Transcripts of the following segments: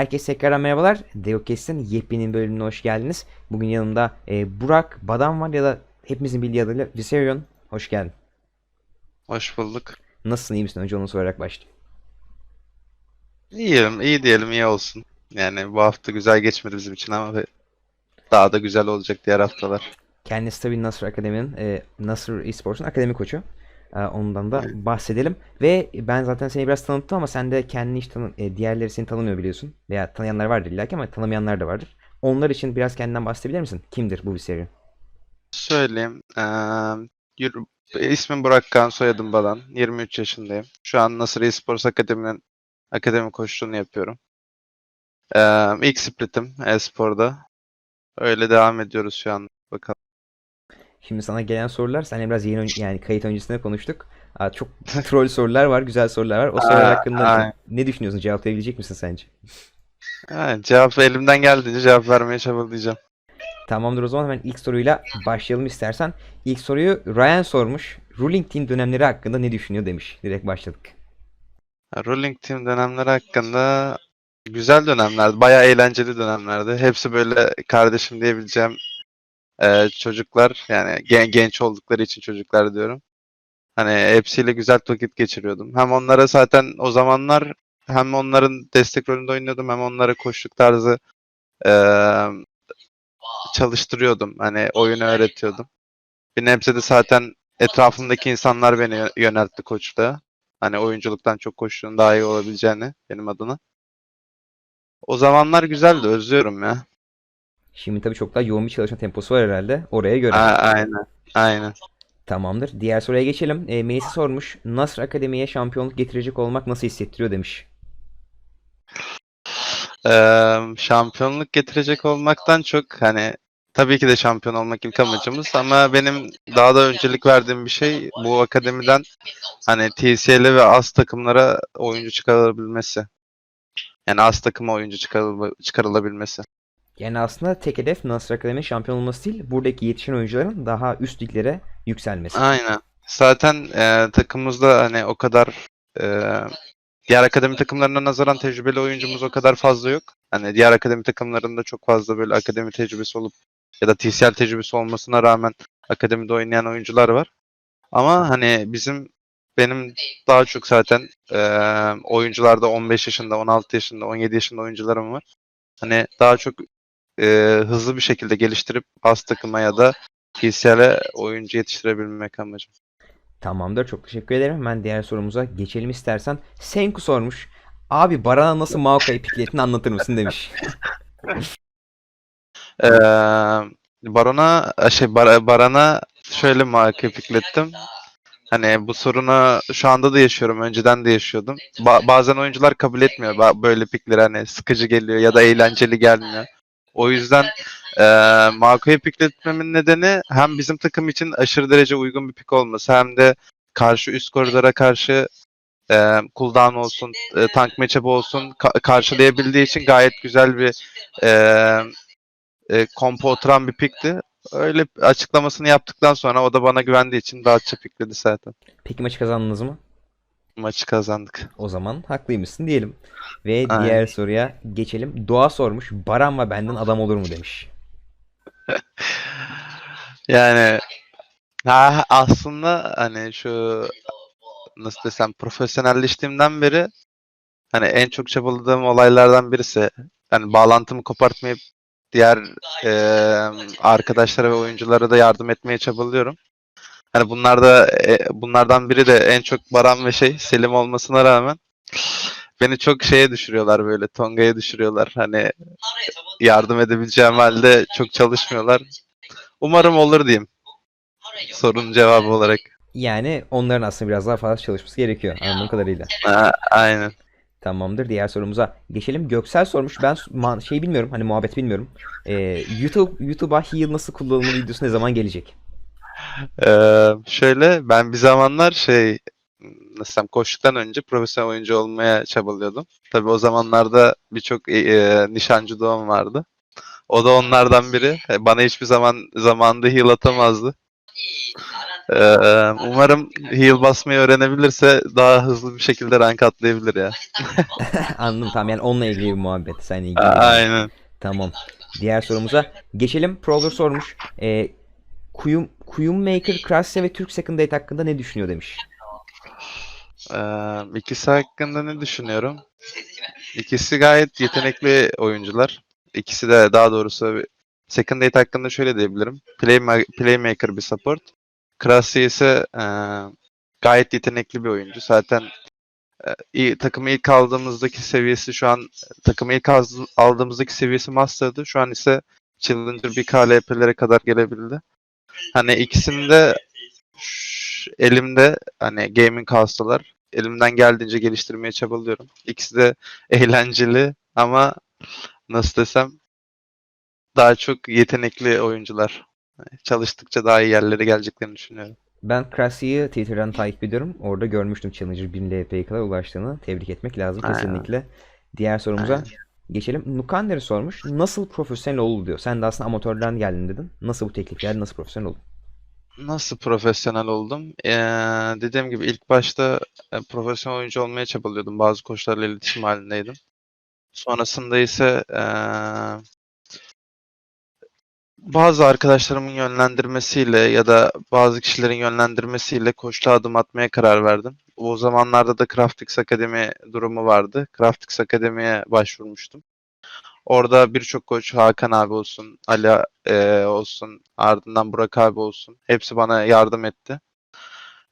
Herkese tekrar merhabalar. Deokes'in yepyeni bölümüne hoş geldiniz. Bugün yanımda e, Burak, Badan var ya da hepimizin bildiği adıyla Viserion. Hoş geldin. Hoş bulduk. Nasılsın, iyi misin? Önce onu sorarak başlayayım. İyiyim, iyi diyelim, iyi olsun. Yani bu hafta güzel geçmedi bizim için ama daha da güzel olacak diğer haftalar. Kendisi tabii Nasır Akademi'nin, e, Nasır Esports'un akademi koçu. E, ondan da bahsedelim. Ve ben zaten seni biraz tanıttım ama sen de kendini hiç tanı e, diğerleri seni tanımıyor biliyorsun. Veya tanıyanlar vardır illa ki ama tanımayanlar da vardır. Onlar için biraz kendinden bahsedebilir misin? Kimdir bu Viserion? Söyleyeyim. eee, yürü- ismim Burak Kan, soyadım Balan. 23 yaşındayım. Şu an Nasır Esports Akademi'nin akademi koçluğunu yapıyorum. Eee ilk splitim e-sporda. Öyle devam ediyoruz şu an. Şimdi sana gelen sorular, seninle biraz ön- yani kayıt öncesinde konuştuk. Aa, çok troll sorular var, güzel sorular var. O sorular Aa, hakkında aynen. ne düşünüyorsun? Cevaplayabilecek misin sence? Ha, cevap elimden geldiğince cevap vermeye çabalayacağım. Tamamdır o zaman hemen ilk soruyla başlayalım istersen. İlk soruyu Ryan sormuş. Ruling Team dönemleri hakkında ne düşünüyor demiş. Direkt başladık. Ruling Team dönemleri hakkında güzel dönemlerdi. Bayağı eğlenceli dönemlerdi. Hepsi böyle kardeşim diyebileceğim e, çocuklar. Yani gen- genç oldukları için çocuklar diyorum. Hani hepsiyle güzel vakit geçiriyordum. Hem onlara zaten o zamanlar hem onların destek rolünde oynuyordum hem onlara koşluk tarzı e, çalıştırıyordum. Hani oyunu öğretiyordum. Bir nebze de zaten etrafımdaki insanlar beni yö- yöneltti koçluğa. Hani oyunculuktan çok koştuğun daha iyi olabileceğini benim adına. O zamanlar güzeldi, özlüyorum ya. Şimdi tabii çok daha yoğun bir çalışma temposu var herhalde. Oraya göre. A- aynen, aynen. Tamamdır. Diğer soruya geçelim. E, Melisa sormuş. Nasr Akademi'ye şampiyonluk getirecek olmak nasıl hissettiriyor demiş. Ee, şampiyonluk getirecek olmaktan çok hani tabii ki de şampiyon olmak ilk amacımız ama benim daha da öncelik verdiğim bir şey bu akademiden hani TCL ve AS takımlara oyuncu çıkarılabilmesi. Yani AS takıma oyuncu çıkarıl çıkarılabilmesi. Yani aslında tek hedef Nasr Akademi'nin şampiyon olması değil, buradaki yetişen oyuncuların daha üst liglere yükselmesi. Aynen. Zaten e, takımımızda hani o kadar e, diğer akademi takımlarına nazaran tecrübeli oyuncumuz o kadar fazla yok. Hani diğer akademi takımlarında çok fazla böyle akademi tecrübesi olup ya da TCL tecrübesi olmasına rağmen akademide oynayan oyuncular var. Ama hani bizim benim daha çok zaten e, oyuncularda 15 yaşında, 16 yaşında, 17 yaşında oyuncularım var. Hani daha çok e, hızlı bir şekilde geliştirip az takıma ya da TCL'e oyuncu yetiştirebilmek amacım. Tamamdır. Çok teşekkür ederim. Hemen diğer sorumuza geçelim istersen. Senku sormuş. Abi Baran'a nasıl Maokai'yi piklettiğini anlatır mısın demiş. Ee, Baron'a şey Bar- Baran'a şöyle marka piklettim. Hani bu sorunu şu anda da yaşıyorum. Önceden de yaşıyordum. Ba- bazen oyuncular kabul etmiyor ba- böyle pikleri hani sıkıcı geliyor ya da eğlenceli gelmiyor. O yüzden e, Marco'yu pikletmemin nedeni hem bizim takım için aşırı derece uygun bir pik olması hem de karşı üst koridora karşı e, cooldown olsun, e, tank matchup olsun ka- karşılayabildiği için gayet güzel bir e, e, kompo oturan bir pikti. Öyle açıklamasını yaptıktan sonra o da bana güvendiği için rahatça pikledi zaten. Peki maçı kazandınız mı? Maçı kazandık. O zaman haklıymışsın diyelim. Ve Aynen. diğer soruya geçelim. Doğa sormuş. Baran ve benden adam olur mu demiş. Yani ha, aslında hani şu nasıl desem profesyonelleştiğimden beri hani en çok çabaladığım olaylardan birisi hani bağlantımı kopartmayıp diğer e, arkadaşlara ve oyunculara da yardım etmeye çabalıyorum. Hani bunlar da e, bunlardan biri de en çok Baran ve şey Selim olmasına rağmen beni çok şeye düşürüyorlar böyle Tonga'ya düşürüyorlar. Hani yardım edebileceğim halde çok çalışmıyorlar. Umarım olur diyeyim. Sorunun cevabı olarak. Yani onların aslında biraz daha fazla çalışması gerekiyor anladığım kadarıyla. Ha, aynen. Tamamdır. Diğer sorumuza geçelim. Göksel sormuş. Ben şey bilmiyorum. Hani muhabbet bilmiyorum. Ee, YouTube YouTube'a heal nasıl kullanılır videosu ne zaman gelecek? Ee, şöyle ben bir zamanlar şey nasıl koştuktan önce profesyonel oyuncu olmaya çabalıyordum. Tabii o zamanlarda birçok e, e, nişancı doğum vardı. O da onlardan biri. E, Bana hiçbir zaman zamanında heal atamazdı. Ee, umarım heal basmayı öğrenebilirse daha hızlı bir şekilde rank atlayabilir ya. Anladım tamam yani onunla ilgili bir muhabbet. Seninle ilgili. Aynen. Tamam. Diğer sorumuza geçelim. Prowler sormuş. E, Kuyum, Kuyum Maker, Krasya ve Türk Second Date hakkında ne düşünüyor demiş. Ee, ikisi hakkında ne düşünüyorum? İkisi gayet yetenekli oyuncular. İkisi de daha doğrusu Second Date hakkında şöyle diyebilirim. Playma- playmaker bir support. Krasya ise e, gayet yetenekli bir oyuncu. Zaten e, iyi, takımı ilk aldığımızdaki seviyesi şu an takımı ilk aldığımızdaki seviyesi Master'dı. Şu an ise Challenger bir KLP'lere kadar gelebildi. Hani ikisinde elimde hani gaming house'lar. Elimden geldiğince geliştirmeye çabalıyorum. İkisi de eğlenceli ama nasıl desem daha çok yetenekli oyuncular. Yani Çalıştıkça daha iyi yerlere geleceklerini düşünüyorum. Ben Krasya'yı Twitter'dan takip ediyorum. Orada görmüştüm Challenger 1000 LP'ye kadar ulaştığını. Tebrik etmek lazım Aynen. kesinlikle. Diğer sorumuza Aynen. Geçelim. Nukander'i sormuş. Nasıl profesyonel oldu diyor. Sen de aslında amatörden geldin dedin. Nasıl bu teklif geldi? Nasıl profesyonel oldun? Nasıl profesyonel oldum? Ee, dediğim gibi ilk başta e, profesyonel oyuncu olmaya çabalıyordum. Bazı koçlarla iletişim halindeydim. Sonrasında ise e, bazı arkadaşlarımın yönlendirmesiyle ya da bazı kişilerin yönlendirmesiyle koçluğa adım atmaya karar verdim. O zamanlarda da Craftix Akademi durumu vardı. Craftix Akademi'ye başvurmuştum. Orada birçok koç Hakan abi olsun, Ali e, olsun, ardından Burak abi olsun. Hepsi bana yardım etti.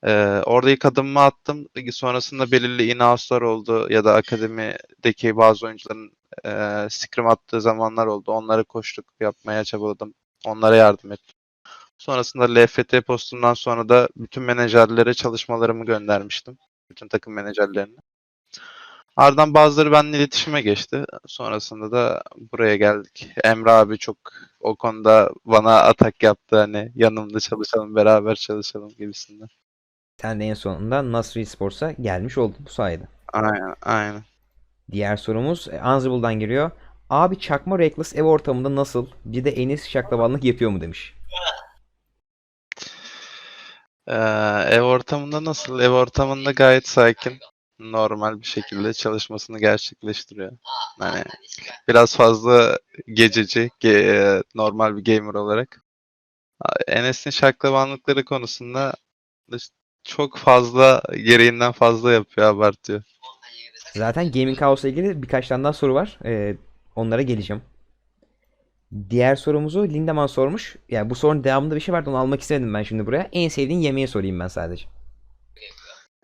E, orada ilk adımımı attım. Sonrasında belirli in-house'lar oldu ya da akademideki bazı oyuncuların e, scrim attığı zamanlar oldu. Onlara koçluk yapmaya çabaladım. Onlara yardım ettim. Sonrasında LFT postundan sonra da bütün menajerlere çalışmalarımı göndermiştim. Bütün takım menajerlerine. Ardından bazıları benimle iletişime geçti. Sonrasında da buraya geldik. Emre abi çok o konuda bana atak yaptı. Hani yanımda çalışalım, beraber çalışalım gibisinden. Sen de en sonunda Nasri Sports'a gelmiş oldun bu sayede. Aynen, aynen. Diğer sorumuz e, Unzible'dan geliyor. Abi çakma Reckless ev ortamında nasıl? Bir de Enis şaklabanlık yapıyor mu demiş. Ee, ev ortamında nasıl? Ev ortamında gayet sakin, normal bir şekilde çalışmasını gerçekleştiriyor. Hani biraz fazla gececi, ge- normal bir gamer olarak. Enes'in şaklabanlıkları konusunda çok fazla gereğinden fazla yapıyor, abartıyor. Zaten Gaming House'la ilgili birkaç tane daha soru var. Ee, onlara geleceğim. Diğer sorumuzu Lindemann sormuş. Yani bu sorunun devamında bir şey vardı onu almak istemedim ben şimdi buraya. En sevdiğin yemeği sorayım ben sadece.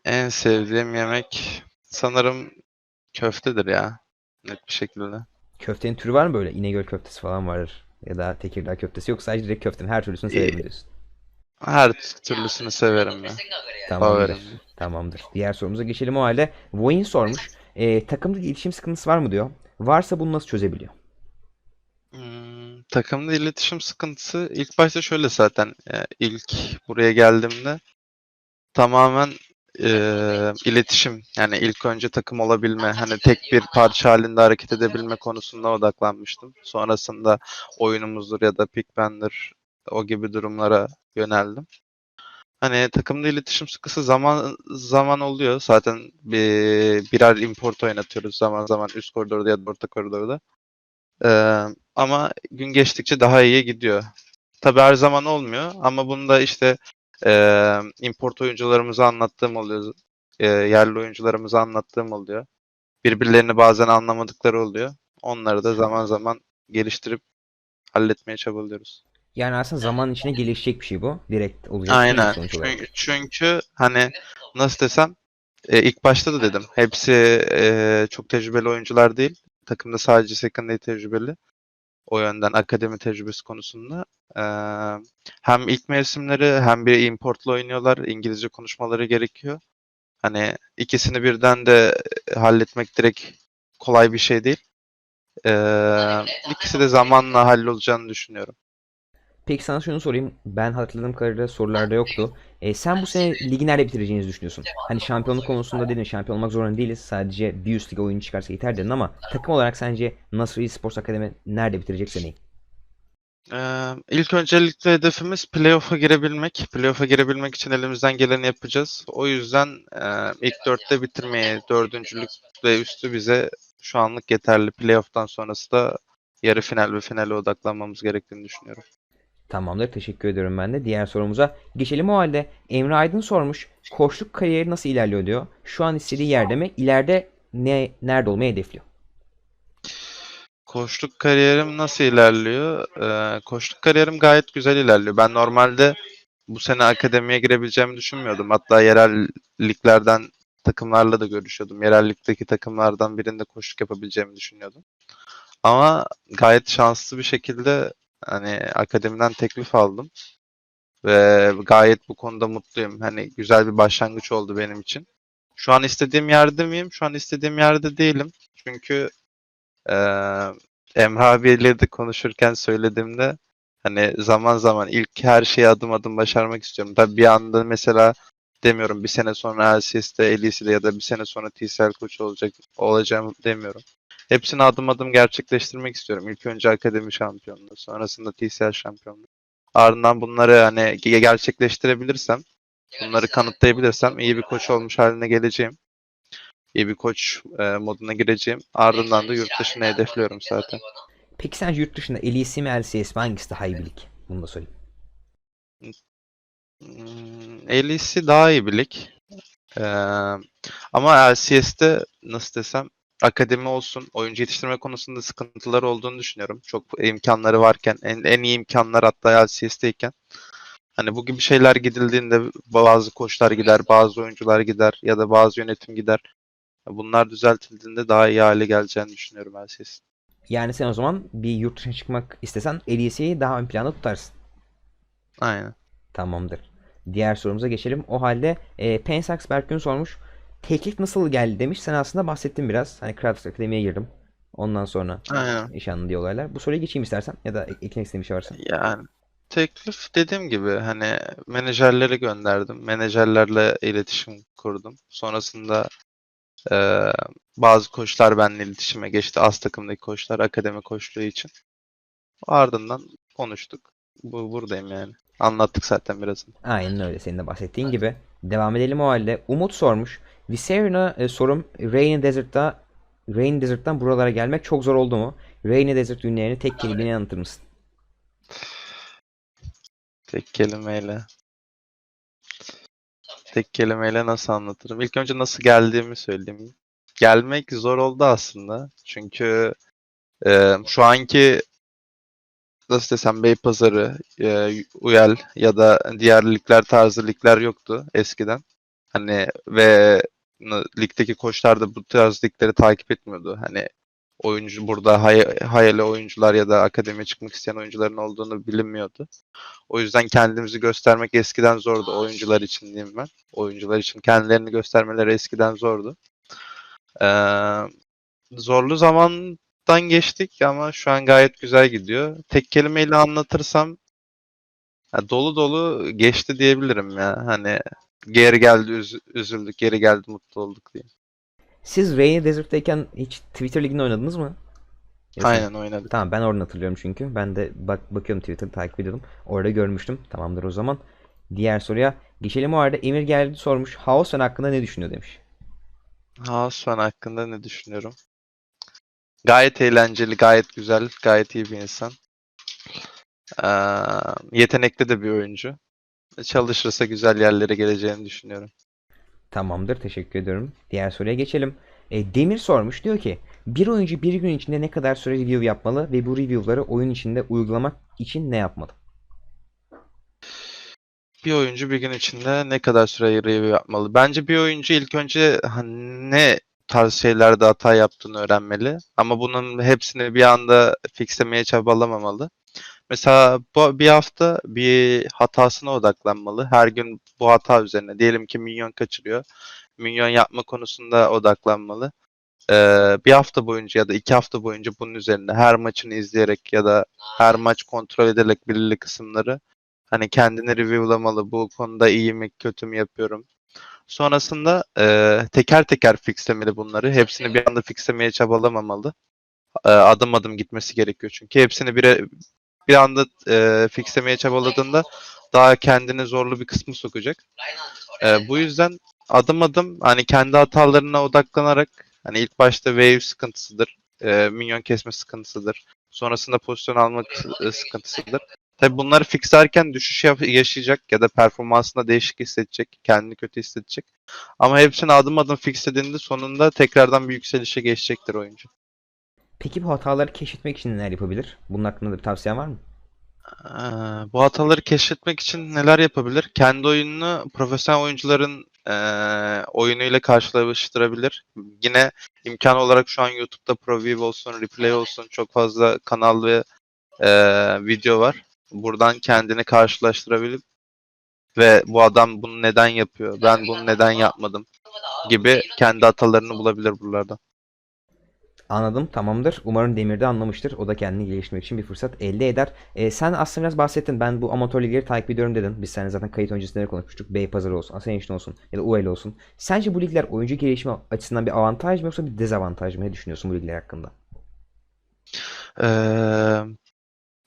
En sevdiğim yemek sanırım köftedir ya. Net bir şekilde. Köftenin türü var mı böyle? İnegöl köftesi falan vardır. Ya da Tekirdağ köftesi. Yok sadece direkt köftenin her türlüsünü severim diyorsun. Her türlüsünü severim ya. Tamamdır. Favorim. Tamamdır. Diğer sorumuza geçelim o halde. Voin sormuş. Ee, takımda iletişim sıkıntısı var mı diyor. Varsa bunu nasıl çözebiliyor? Hmm, takımda iletişim sıkıntısı ilk başta şöyle zaten e, ilk buraya geldiğimde tamamen e, iletişim yani ilk önce takım olabilme hani tek bir parça halinde hareket edebilme konusunda odaklanmıştım. Sonrasında oyunumuzdur ya da pickben'dir o gibi durumlara yöneldim. Hani takımda iletişim sıkısı zaman zaman oluyor. Zaten bir, birer import oynatıyoruz zaman zaman üst koridorda ya da orta koridorda. Ee, ama gün geçtikçe daha iyiye gidiyor. Tabii her zaman olmuyor ama bunda işte e, import oyuncularımıza anlattığım oluyor. E, yerli oyuncularımıza anlattığım oluyor. Birbirlerini bazen anlamadıkları oluyor. Onları da zaman zaman geliştirip halletmeye çabalıyoruz. Yani aslında zaman içine gelişecek bir şey bu. Direkt olacak şey Aynen. Çünkü, çünkü hani nasıl desem e, ilk başta da dedim. Hepsi e, çok tecrübeli oyuncular değil. Takımda sadece secondary tecrübeli. O yönden akademi tecrübesi konusunda. E, hem ilk mevsimleri hem bir importla oynuyorlar. İngilizce konuşmaları gerekiyor. Hani ikisini birden de halletmek direkt kolay bir şey değil. E, ikisi de zamanla hallolacağını düşünüyorum. Peki sana şunu sorayım. Ben hatırladığım kadarıyla sorularda yoktu. E, sen bu sene ligi nerede bitireceğinizi düşünüyorsun? Hani şampiyonluk konusunda dedin şampiyon olmak zorunda değiliz. Sadece bir üst lige oyun çıkarsa yeter dedin ama takım olarak sence Nasr Esports Akademi nerede bitirecek seneyi? Ee, ilk öncelikle hedefimiz playoff'a girebilmek. Playoff'a girebilmek için elimizden geleni yapacağız. O yüzden e, ilk dörtte bitirmeyi, dördüncülük ve üstü bize şu anlık yeterli. Playoff'tan sonrası da yarı final ve finale odaklanmamız gerektiğini düşünüyorum. Tamamdır. Teşekkür ediyorum ben de. Diğer sorumuza geçelim o halde. Emre Aydın sormuş. Koçluk kariyeri nasıl ilerliyor diyor. Şu an istediği yerde mi? İleride ne nerede olmayı hedefliyor? Koçluk kariyerim nasıl ilerliyor? Ee, koçluk kariyerim gayet güzel ilerliyor. Ben normalde bu sene akademiye girebileceğimi düşünmüyordum. Hatta yerel liglerden takımlarla da görüşüyordum. Yerel ligdeki takımlardan birinde koçluk yapabileceğimi düşünüyordum. Ama gayet şanslı bir şekilde hani akademiden teklif aldım. Ve gayet bu konuda mutluyum. Hani güzel bir başlangıç oldu benim için. Şu an istediğim yerde miyim? Şu an istediğim yerde değilim. Çünkü eee Emre abiyle de konuşurken söylediğimde hani zaman zaman ilk her şeyi adım adım başarmak istiyorum. Tabii bir anda mesela demiyorum bir sene sonra LCS'de, LEC'de ya da bir sene sonra TCL koçu olacak olacağım demiyorum. Hepsini adım adım gerçekleştirmek istiyorum. İlk önce akademi şampiyonluğu, sonrasında TCL şampiyonluğu. Ardından bunları hani ge- gerçekleştirebilirsem, bunları kanıtlayabilirsem iyi bir koç olmuş haline geleceğim. İyi bir koç e, moduna gireceğim. Ardından da yurt dışına hedefliyorum zaten. Peki sence yurt dışında LEC mi LCS mi hangisi daha iyi bir lig? Bunu da sorayım. Hmm, LEC daha iyi bir lig. Ee, ama LCS'de nasıl desem akademi olsun, oyuncu yetiştirme konusunda sıkıntıları olduğunu düşünüyorum. Çok imkanları varken, en, en iyi imkanlar hatta LCS'deyken. Hani bu gibi şeyler gidildiğinde bazı koçlar gider, bazı oyuncular gider ya da bazı yönetim gider. Bunlar düzeltildiğinde daha iyi hale geleceğini düşünüyorum LCS. Yani sen o zaman bir yurt dışına çıkmak istesen LEC'yi daha ön planda tutarsın. Aynen. Tamamdır. Diğer sorumuza geçelim. O halde e, Pensax Berkün sormuş. Teklif nasıl geldi demiş. Sen aslında bahsettin biraz. Hani Kratos Akademi'ye girdim. Ondan sonra Aynen. nişanlı diye olaylar. Bu soruyu geçeyim istersen. Ya da ek- eklemek istediğin bir şey varsa. Yani teklif dediğim gibi hani menajerleri gönderdim. Menajerlerle iletişim kurdum. Sonrasında eee, bazı koçlar benimle iletişime geçti. Az takımdaki koçlar akademi koçluğu için. Ardından konuştuk. Bu buradayım yani. Anlattık zaten biraz. Aynen öyle senin de bahsettiğin gibi. Devam edelim o halde. Umut sormuş. Viserian'a e, sorum Rainy Desert'ta Rainy Desert'tan buralara gelmek çok zor oldu mu? Rainy Desert günlerini tek kelimeyle anlatır mısın? Tek kelimeyle. Tek kelimeyle nasıl anlatırım? İlk önce nasıl geldiğimi söyleyeyim. Gelmek zor oldu aslında. Çünkü e, şu anki nasıl desem Beypazarı, e, Uyel ya da diğer ligler tarzı ligler yoktu eskiden. Hani ve ligdeki koçlar da bu tarz ligleri takip etmiyordu. Hani oyuncu burada hay hayali oyuncular ya da akademiye çıkmak isteyen oyuncuların olduğunu bilinmiyordu. O yüzden kendimizi göstermek eskiden zordu. Oyuncular için diyeyim ben. Oyuncular için kendilerini göstermeleri eskiden zordu. Ee, zorlu zamandan geçtik ama şu an gayet güzel gidiyor. Tek kelimeyle anlatırsam ha, dolu dolu geçti diyebilirim ya. Hani geri geldi üz- üzüldük, geri geldi mutlu olduk diye. Siz Rainy Desert'tayken hiç Twitter liginde oynadınız mı? Yoksa- Aynen oynadık. Tamam ben oradan hatırlıyorum çünkü. Ben de bak bakıyorum Twitter'ı takip ediyordum. Orada görmüştüm. Tamamdır o zaman. Diğer soruya geçelim o arada. Emir geldi sormuş. Haosen hakkında ne düşünüyor demiş. Haasman hakkında ne düşünüyorum? Gayet eğlenceli, gayet güzel, gayet iyi bir insan. Ee, yetenekli de bir oyuncu. Çalışırsa güzel yerlere geleceğini düşünüyorum. Tamamdır. Teşekkür ediyorum. Diğer soruya geçelim. E, Demir sormuş. Diyor ki bir oyuncu bir gün içinde ne kadar süre review yapmalı ve bu review'ları oyun içinde uygulamak için ne yapmalı? Bir oyuncu bir gün içinde ne kadar süre review yapmalı? Bence bir oyuncu ilk önce hani ne tarz şeylerde hata yaptığını öğrenmeli. Ama bunun hepsini bir anda fixlemeye çabalamamalı. Mesela bu bir hafta bir hatasına odaklanmalı. Her gün bu hata üzerine. Diyelim ki minyon kaçırıyor. Minyon yapma konusunda odaklanmalı. Ee, bir hafta boyunca ya da iki hafta boyunca bunun üzerine her maçını izleyerek ya da her maç kontrol ederek belirli kısımları hani kendini reviewlamalı. Bu konuda iyi mi kötü mü yapıyorum. Sonrasında e, teker teker fixlemeli bunları. Hepsini bir anda fixlemeye çabalamamalı. E, adım adım gitmesi gerekiyor çünkü hepsini bire bir anda e, fixlemeye çabaladığında daha kendini zorlu bir kısmı sokacak. E, bu yüzden adım adım hani kendi hatalarına odaklanarak hani ilk başta wave sıkıntısıdır, e, minyon kesme sıkıntısıdır, sonrasında pozisyon almak e, sıkıntısıdır. Tabi bunları fixlerken düşüş yaşayacak ya da performansında değişik hissedecek, kendini kötü hissedecek. Ama hepsini adım adım fixlediğinde sonunda tekrardan bir yükselişe geçecektir oyuncu. Peki bu hataları keşfetmek için neler yapabilir? Bunun hakkında da bir tavsiyen var mı? Ee, bu hataları keşfetmek için neler yapabilir? Kendi oyununu profesyonel oyuncuların eee oyunuyla karşılaştırabilir. Yine imkan olarak şu an YouTube'da ProView olsun, Replay olsun çok fazla kanal ve eee, video var. Buradan kendini karşılaştırabilir ve bu adam bunu neden yapıyor, ben bunu neden yapmadım gibi kendi hatalarını bulabilir buralarda. Anladım, tamamdır. Umarım Demir de anlamıştır. O da kendini geliştirmek için bir fırsat elde eder. Ee, sen aslında biraz bahsettin. Ben bu amatör ligleri takip ediyorum dedin. Biz seninle zaten kayıt öncesinde konuşmuştuk. Beypazarı olsun, Ascension olsun ya da UEL olsun. Sence bu ligler oyuncu gelişimi açısından bir avantaj mı yoksa bir dezavantaj mı? Ne düşünüyorsun bu ligler hakkında? Ee,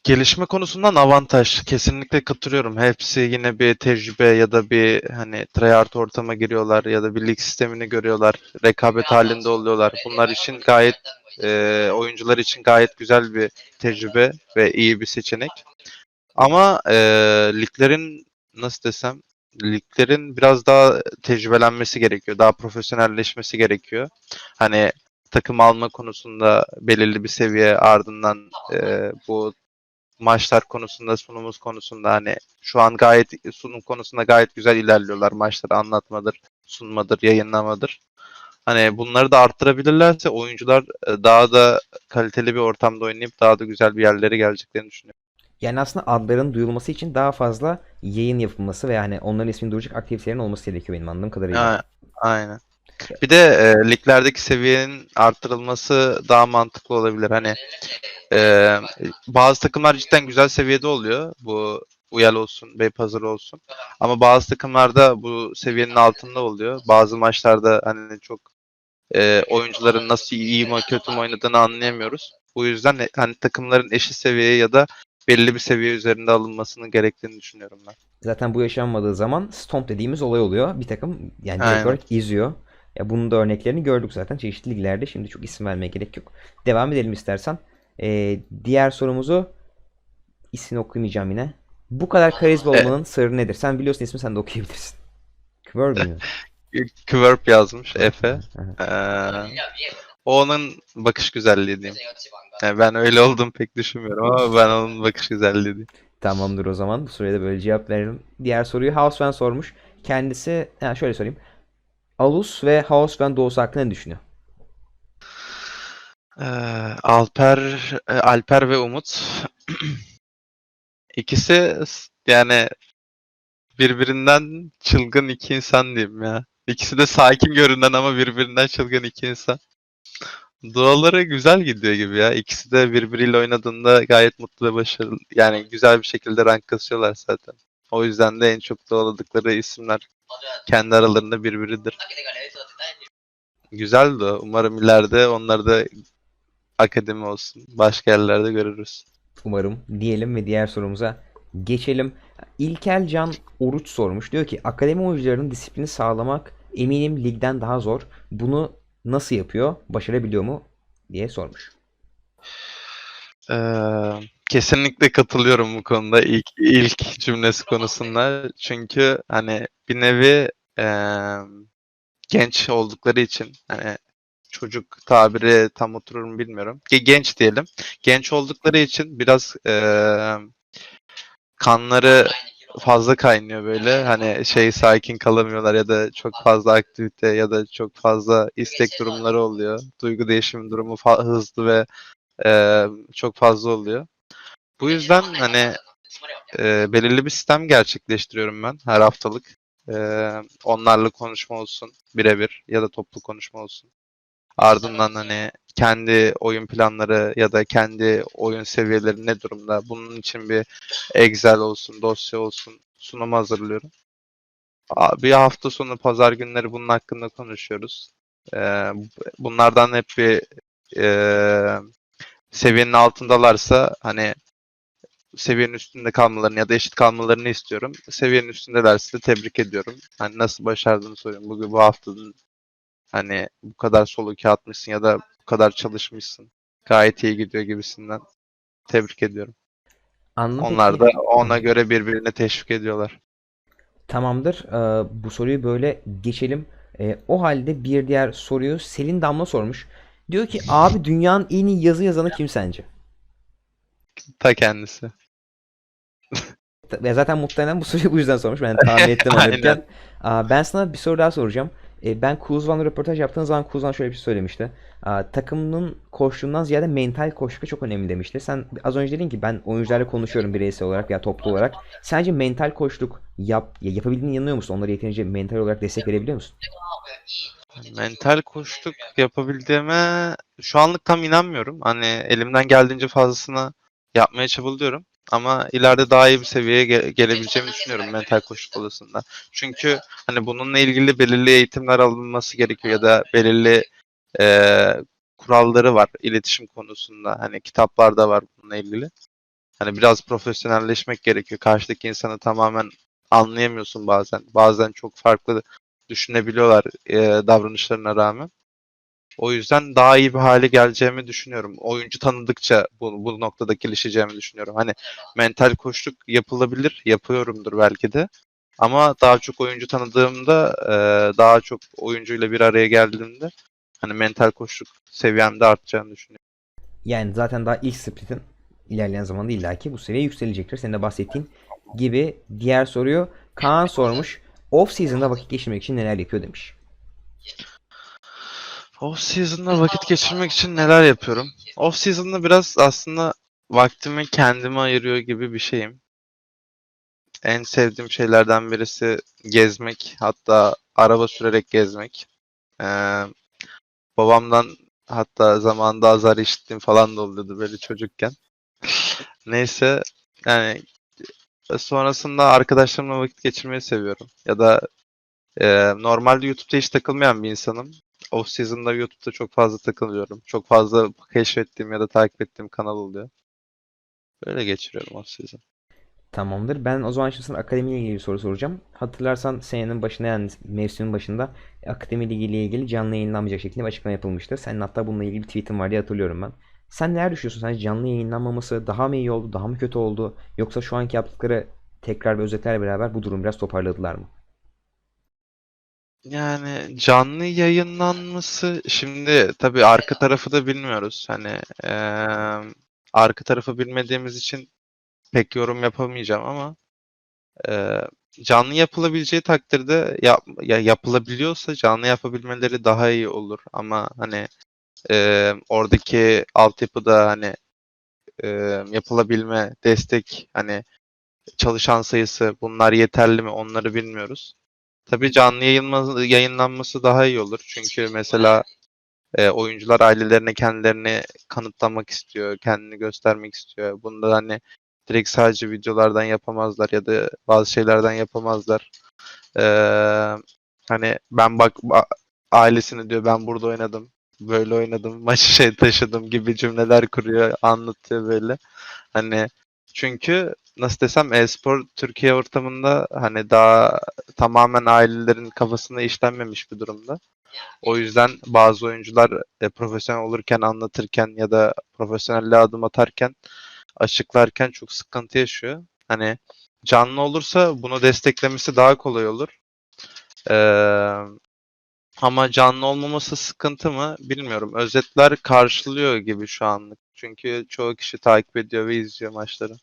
gelişme konusundan avantaj. Kesinlikle katılıyorum. Hepsi yine bir tecrübe ya da bir hani tryhard ortama giriyorlar ya da bir lig sistemini görüyorlar. Rekabet halinde oluyorlar. Bunlar için gayet e, oyuncular için gayet güzel bir tecrübe ve iyi bir seçenek. Ama e, liglerin nasıl desem liglerin biraz daha tecrübelenmesi gerekiyor. Daha profesyonelleşmesi gerekiyor. Hani takım alma konusunda belirli bir seviye ardından e, bu maçlar konusunda sunumuz konusunda hani şu an gayet sunum konusunda gayet güzel ilerliyorlar. Maçları anlatmadır, sunmadır, yayınlamadır. Hani bunları da arttırabilirlerse oyuncular e, daha da kaliteli bir ortamda oynayıp daha da güzel bir yerlere geleceklerini düşünüyorum. Yani aslında adların duyulması için daha fazla yayın yapılması ve yani onların ismini duyuracak aktivitelerin olması gerekiyor benim anladığım kadarıyla. A- Aynen. Bir de e, liglerdeki seviyenin arttırılması daha mantıklı olabilir. Hani e, bazı takımlar cidden güzel seviyede oluyor. Bu Uyal olsun, Beypazarı olsun. Ama bazı takımlarda bu seviyenin altında oluyor. Bazı maçlarda hani çok e, oyuncuların nasıl iyi mi kötü mü oynadığını anlayamıyoruz. Bu yüzden hani takımların eşit seviyeye ya da belli bir seviye üzerinde alınmasının gerektiğini düşünüyorum ben. Zaten bu yaşanmadığı zaman stomp dediğimiz olay oluyor. Bir takım yani direkt olarak izliyor. Ya bunun da örneklerini gördük zaten çeşitli liglerde. Şimdi çok isim vermeye gerek yok. Devam edelim istersen. Ee, diğer sorumuzu ismini okuyamayacağım yine. Bu kadar karizma E- olmanın sırrı nedir? Sen biliyorsun ismi sen de okuyabilirsin. Kıvır mı? Kverp yazmış Efe. Ee, o onun bakış güzelliği diyeyim. Yani ben öyle olduğumu pek düşünmüyorum ama ben onun bakış güzelliği diyeyim. Tamamdır o zaman. Bu soruya da böyle cevap verelim. Diğer soruyu Hausven sormuş. Kendisi, yani şöyle sorayım. Alus ve Hausven doğusu hakkında ne düşünüyor? Ee, Alper, e, Alper ve Umut ikisi yani birbirinden çılgın iki insan diyeyim ya. İkisi de sakin görünen ama birbirinden çılgın iki insan. Duaları güzel gidiyor gibi ya. İkisi de birbiriyle oynadığında gayet mutlu ve başarılı. Yani güzel bir şekilde rank kasıyorlar zaten. O yüzden de en çok doğaladıkları isimler kendi aralarında birbiridir. Güzel de umarım ileride onlar da akademi olsun. Başka yerlerde görürüz. Umarım diyelim ve diğer sorumuza geçelim. İlkel Can Oruç sormuş. Diyor ki akademi oyuncularının disiplini sağlamak eminim ligden daha zor. Bunu nasıl yapıyor? Başarabiliyor mu? diye sormuş. Ee, kesinlikle katılıyorum bu konuda ilk ilk cümlesi konusunda. Çünkü hani bir nevi eee, genç oldukları için hani çocuk tabiri tam oturur mu bilmiyorum. Ge- Genç diyelim. Genç oldukları için biraz eee, kanları fazla kaynıyor böyle. Hani şey sakin kalamıyorlar ya da çok fazla aktivite ya da çok fazla istek durumları oluyor. Duygu değişimi durumu hızlı ve eee, çok fazla oluyor. Bu yüzden hani eee, belirli bir sistem gerçekleştiriyorum ben her haftalık. Eee, onlarla konuşma olsun birebir ya da toplu konuşma olsun. Ardından hani kendi oyun planları ya da kendi oyun seviyeleri ne durumda? Bunun için bir Excel olsun, dosya olsun sunum hazırlıyorum. Bir hafta sonu pazar günleri bunun hakkında konuşuyoruz. Eee, bunlardan hep bir eee, seviyenin altındalarsa hani seviyenin üstünde kalmalarını ya da eşit kalmalarını istiyorum. Seviyenin üstündelerse de tebrik ediyorum. Hani nasıl başardığını soruyorum. Bugün bu haftanın hani bu kadar solo atmışsın ya da bu kadar çalışmışsın. Gayet iyi gidiyor gibisinden. Tebrik ediyorum. Anladım. Onlar da ona göre birbirine teşvik ediyorlar. Tamamdır. Ee, bu soruyu böyle geçelim. Ee, o halde bir diğer soruyu Selin Damla sormuş. Diyor ki abi dünyanın en iyi yazı yazanı kim sence? Ta kendisi. Ve zaten muhtemelen bu soruyu bu yüzden sormuş. Ben tahmin ettim alırken. Aa, Ben sana bir soru daha soracağım. Ee, Ben Kuzvan'la röportaj yaptığın zaman Kuzvan şöyle bir şey söylemişti. Aa, Takımının koştuğundan ziyade mental koşu çok önemli demişti. Sen az önce dedin ki ben oyuncularla konuşuyorum bireysel olarak veya toplu olarak. Sence mental koşluk yap, ya yapabildiğine inanıyor musun? Onlara yeterince mental olarak destek verebiliyor musun? Mental koştuk yapabildiğime şu anlık tam inanmıyorum. Hani elimden geldiğince fazlasını yapmaya çabalıyorum. Ama ileride daha iyi bir seviyeye ge- gelebileceğimi düşünüyorum mental koşu konusunda. Çünkü hani bununla ilgili belirli eğitimler alınması gerekiyor ya da belirli eee, kuralları var iletişim konusunda. Hani kitaplarda var bununla ilgili. Hani biraz profesyonelleşmek gerekiyor. Karşıdaki insanı tamamen anlayamıyorsun bazen. Bazen çok farklı düşünebiliyorlar eee, davranışlarına rağmen. O yüzden daha iyi bir hale geleceğimi düşünüyorum. Oyuncu tanıdıkça bu, bu noktada gelişeceğimi düşünüyorum. Hani mental koçluk yapılabilir, yapıyorumdur belki de. Ama daha çok oyuncu tanıdığımda, eee, daha çok oyuncuyla bir araya geldiğimde hani mental koçluk seviyemde artacağını düşünüyorum. Yani zaten daha ilk split'in ilerleyen zamanda illaki bu seviye yükselecektir. Senin de bahsettiğin gibi diğer soruyu Kaan sormuş. Off season'da vakit geçirmek için neler yapıyor demiş. Off season'da vakit geçirmek için neler yapıyorum? Off season'da biraz aslında vaktimi kendime ayırıyor gibi bir şeyim. En sevdiğim şeylerden birisi gezmek, hatta araba sürerek gezmek. Ee, babamdan hatta zamanında azar işittiğim falan da oluyordu böyle çocukken. Neyse yani sonrasında arkadaşlarımla vakit geçirmeyi seviyorum. Ya da e, normalde YouTube'da hiç takılmayan bir insanım. Off season'da YouTube'da çok fazla takılıyorum. Çok fazla keşfettiğim ya da takip ettiğim kanal oluyor. Böyle geçiriyorum off season. Tamamdır. Ben o zaman şimdi sana akademiyle ilgili bir soru soracağım. Hatırlarsan senenin başında yani mevsimin başında akademi ligiyle ilgili canlı yayınlanmayacak şekilde bir açıklama yapılmıştı. Senin hatta bununla ilgili bir tweetin var diye hatırlıyorum ben. Sen neler düşünüyorsun? Sence canlı yayınlanmaması daha mı iyi oldu, daha mı kötü oldu? Yoksa şu anki yaptıkları tekrar ve özetlerle beraber bu durumu biraz toparladılar mı? Yani canlı yayınlanması şimdi tabii arka tarafı da bilmiyoruz. Hani eee, arka tarafı bilmediğimiz için pek yorum yapamayacağım ama eee, canlı yapılabileceği takdirde yap, ya yapılabiliyorsa canlı yapabilmeleri daha iyi olur. Ama hani eee, oradaki altyapıda hani eee, yapılabilme, destek, hani çalışan sayısı bunlar yeterli mi onları bilmiyoruz. Tabii canlı yayınlanması daha iyi olur. Çünkü mesela e, oyuncular ailelerine kendilerini kanıtlamak istiyor, kendini göstermek istiyor. Bunu da hani direkt sadece videolardan yapamazlar ya da bazı şeylerden yapamazlar. Ee, hani ben bak ba- ailesini diyor ben burada oynadım, böyle oynadım, maçı şey taşıdım gibi cümleler kuruyor, anlatıyor böyle. Hani çünkü nasıl desem e-spor Türkiye ortamında hani daha tamamen ailelerin kafasına işlenmemiş bir durumda. O yüzden bazı oyuncular e, profesyonel olurken anlatırken ya da profesyonelliğe adım atarken açıklarken çok sıkıntı yaşıyor. Hani canlı olursa bunu desteklemesi daha kolay olur. Ee, ama canlı olmaması sıkıntı mı bilmiyorum. Özetler karşılıyor gibi şu anlık. Çünkü çoğu kişi takip ediyor ve izliyor maçları.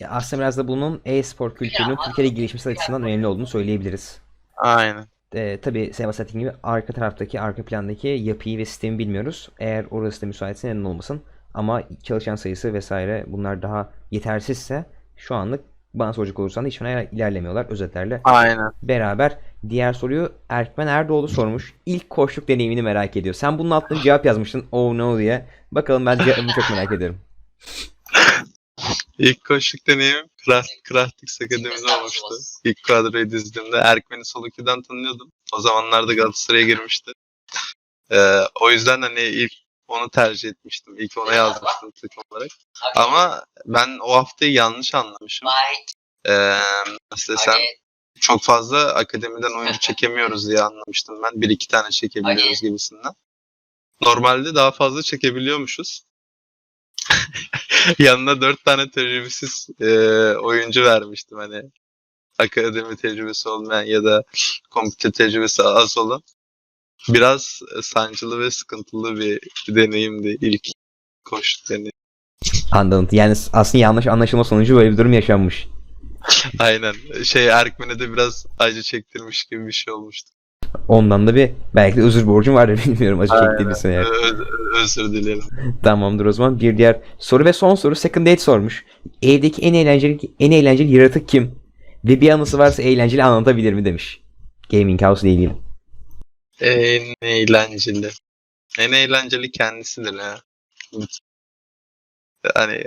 Ya aslında biraz da bunun e-spor kültürünün Türkiye'de gelişmesi açısından önemli olduğunu söyleyebiliriz. Aynen. Ee, tabii senin bahsettiğin gibi arka taraftaki, arka plandaki yapıyı ve sistemi bilmiyoruz. Eğer orası da müsaitse neden olmasın. Ama çalışan sayısı vesaire bunlar daha yetersizse şu anlık bana soracak olursan da hiçbir yere ilerlemiyorlar özetlerle. Aynen. Beraber diğer soruyu Erkmen Erdoğdu sormuş. İlk koçluk deneyimini merak ediyor. Sen bunun altına cevap yazmıştın. Oh no diye. Bakalım ben cevabını çok merak ediyorum. İlk koçluk deneyimim Craft, Craftix Akademi'de olmuştu. İlk kadroyu dizdiğimde Erkmen'i sol 2'den tanıyordum. O zamanlarda Galatasaray'a girmişti. Ee, o yüzden hani ilk onu tercih etmiştim. İlk ona yazmıştım takım olarak. Ama ben o haftayı yanlış anlamışım. Ee, nasıl desem çok fazla akademiden oyuncu çekemiyoruz diye anlamıştım ben. Bir iki tane çekebiliyoruz gibisinden. Normalde daha fazla çekebiliyormuşuz. Yanına dört tane tecrübesiz e, oyuncu vermiştim hani akademi tecrübesi olmayan ya da kompüter tecrübesi az olan. Biraz sancılı ve sıkıntılı bir deneyimdi ilk koş deneyim. Anladım. Yani aslında yanlış anlaşılma sonucu böyle bir durum yaşanmış. Aynen. Şey Erkmen'e de biraz acı çektirmiş gibi bir şey olmuştu. Ondan da bir belki de özür borcum vardır bilmiyorum acı. Ö- ö- özür dilerim. Tamamdır o zaman. Bir diğer soru ve son soru Second Date sormuş. Evdeki en eğlenceli en eğlenceli yaratık kim? Ve bir anısı varsa eğlenceli anlatabilir mi demiş. Gaming House ile ilgili. En eğlenceli. En eğlenceli kendisidir ya. Hani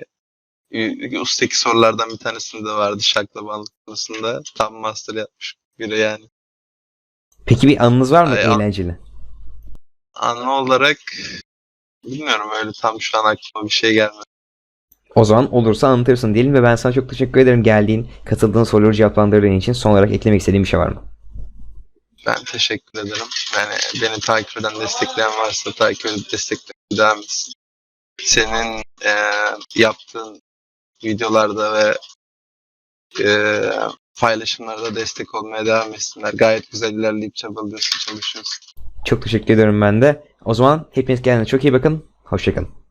ü- ustaki sorulardan bir tanesinde vardı şaklabanlık konusunda. Tam master yapmış biri yani. Peki bir anınız var mı Ay, an- eğlenceli? Anı olarak bilmiyorum öyle tam şu an aklıma bir şey gelmedi. O zaman olursa anlatırsın diyelim ve ben sana çok teşekkür ederim geldiğin, katıldığın soruları cevaplandırdığın için. Son olarak eklemek istediğim bir şey var mı? Ben teşekkür ederim. Yani beni takip eden, destekleyen varsa takip edip desteklemeye devam etsin. Senin eee, yaptığın videolarda ve eee paylaşımlarda destek olmaya devam etsinler. Gayet güzel ilerleyip çabalıyorsun, çalışıyorsun. Çok teşekkür ediyorum ben de. O zaman hepiniz kendinize çok iyi bakın. Hoşçakalın.